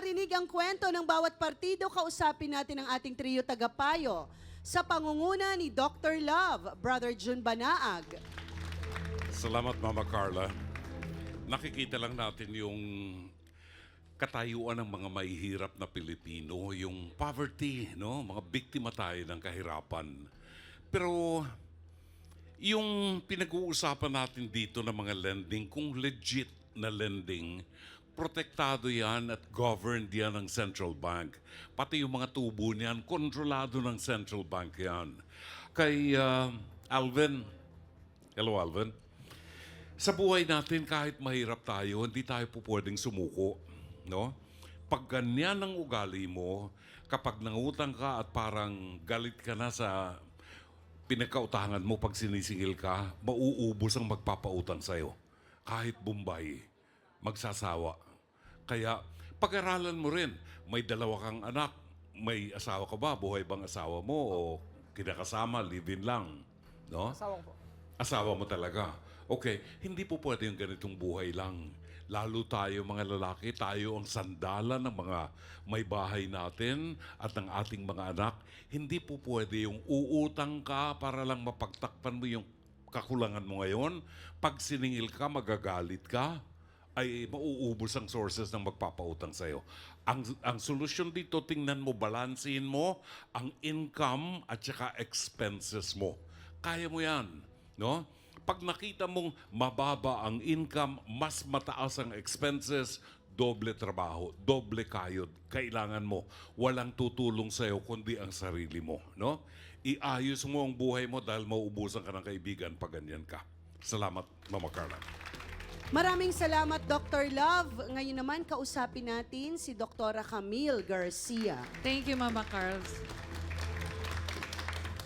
marinig ang kwento ng bawat partido, kausapin natin ang ating trio tagapayo sa pangunguna ni Dr. Love, Brother Jun Banaag. Salamat, Mama Carla. Nakikita lang natin yung katayuan ng mga mahihirap na Pilipino, yung poverty, no? Mga biktima tayo ng kahirapan. Pero yung pinag-uusapan natin dito ng mga lending, kung legit na lending, protektado yan at governed yan ng central bank. Pati yung mga tubo niyan, kontrolado ng central bank yan. Kay ah, Alvin, hello Alvin, sa buhay natin, kahit mahirap tayo, hindi tayo po pwedeng sumuko. No? Pag ganyan ang ugali mo, kapag nangutang ka at parang galit ka na sa pinagkautangan mo pag sinisingil ka, mauubos ang magpapautang sa'yo. Kahit Bombay, magsasawa. Kaya pag-aralan mo rin, may dalawa kang anak, may asawa ka ba? Buhay bang asawa mo o kinakasama, live-in lang? No? Asawang po. Asawa mo talaga. Okay, hindi po pwede yung ganitong buhay lang. Lalo tayo mga lalaki, tayo ang sandalan ng mga may bahay natin at ng ating mga anak. Hindi po pwede yung uutang ka para lang mapagtakpan mo yung kakulangan mo ngayon. Pag siningil ka, magagalit ka ay mauubos ang sources ng magpapautang sa'yo. Ang, ang solusyon dito, tingnan mo, balansin mo ang income at saka expenses mo. Kaya mo yan. No? Pag nakita mong mababa ang income, mas mataas ang expenses, doble trabaho, doble kayod. Kailangan mo. Walang tutulong sa'yo kundi ang sarili mo. No? Iayos mo ang buhay mo dahil mauubusan ka ng kaibigan pag ganyan ka. Salamat, Mama Carla. Maraming salamat, Dr. Love. Ngayon naman, kausapin natin si Dr. Camille Garcia. Thank you, Mama Carls.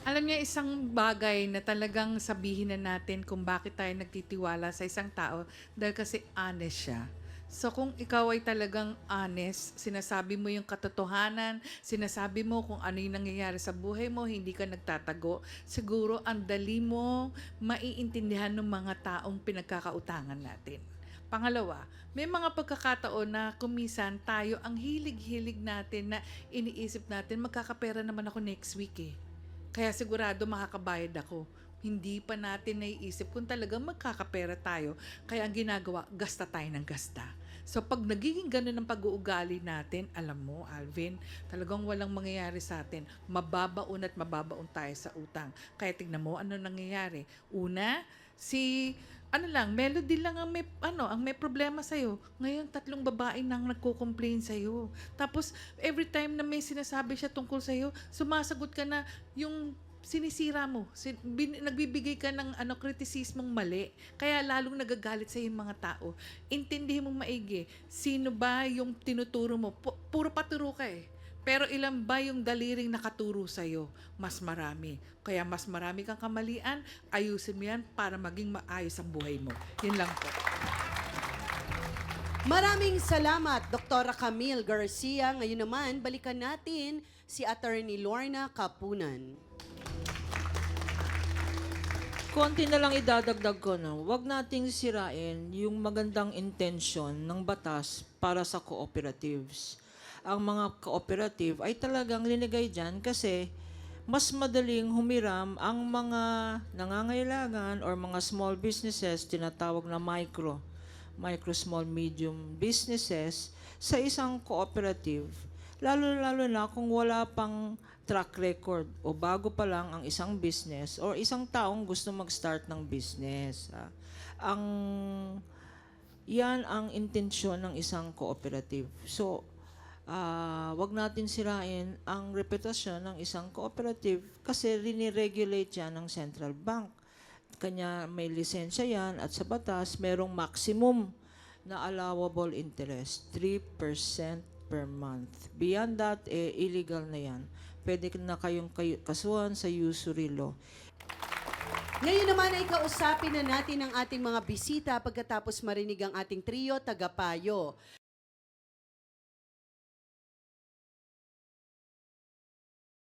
Alam niya, isang bagay na talagang sabihin na natin kung bakit tayo nagtitiwala sa isang tao dahil kasi honest siya. So kung ikaw ay talagang honest, sinasabi mo yung katotohanan, sinasabi mo kung ano yung nangyayari sa buhay mo, hindi ka nagtatago, siguro ang dali mo maiintindihan ng mga taong pinagkakautangan natin. Pangalawa, may mga pagkakataon na kumisan tayo ang hilig-hilig natin na iniisip natin magkakapera naman ako next week eh. Kaya sigurado makakabayad ako. Hindi pa natin naiisip kung talagang magkakapera tayo. Kaya ang ginagawa, gasta tayo ng gasta. So pag nagiging ganun ang pag-uugali natin, alam mo, Alvin, talagang walang mangyayari sa atin. Mababaon at mababaon tayo sa utang. Kaya tignan mo ano nangyayari. Una, si ano lang, melody lang ang may ano, ang may problema sa Ngayon tatlong babae nang nagko-complain sa Tapos every time na may sinasabi siya tungkol sa sumasagot ka na yung sinisira mo. Sin- bin- nagbibigay ka ng ano kritisismong mali. Kaya lalong nagagalit sa yung mga tao. Intindihin mong maigi. Sino ba yung tinuturo mo? Pu- puro paturo ka eh. Pero ilan ba yung daliring nakaturo sa'yo? Mas marami. Kaya mas marami kang kamalian, ayusin mo yan para maging maayos ang buhay mo. Yun lang po. Maraming salamat, Dr. Camille Garcia. Ngayon naman, balikan natin si Attorney Lorna Kapunan. Konti na lang idadagdag ko no. Huwag nating sirain yung magandang intention ng batas para sa cooperatives. Ang mga cooperative ay talagang linigay dyan kasi mas madaling humiram ang mga nangangailangan or mga small businesses, tinatawag na micro, micro, small, medium businesses sa isang cooperative. Lalo-lalo na kung wala pang track record o bago pa lang ang isang business or isang taong gusto mag-start ng business. ah. Ang yan ang intensyon ng isang cooperative. So, ah, wag natin sirain ang reputasyon ng isang cooperative kasi riniregulate yan ng central bank. Kanya may lisensya yan at sa batas merong maximum na allowable interest, 3% per month. Beyond that, eh, illegal na yan. Pwede na kayong kayo, kasuhan sa usury law. Ngayon naman ay kausapin na natin ang ating mga bisita pagkatapos marinig ang ating trio tagapayo.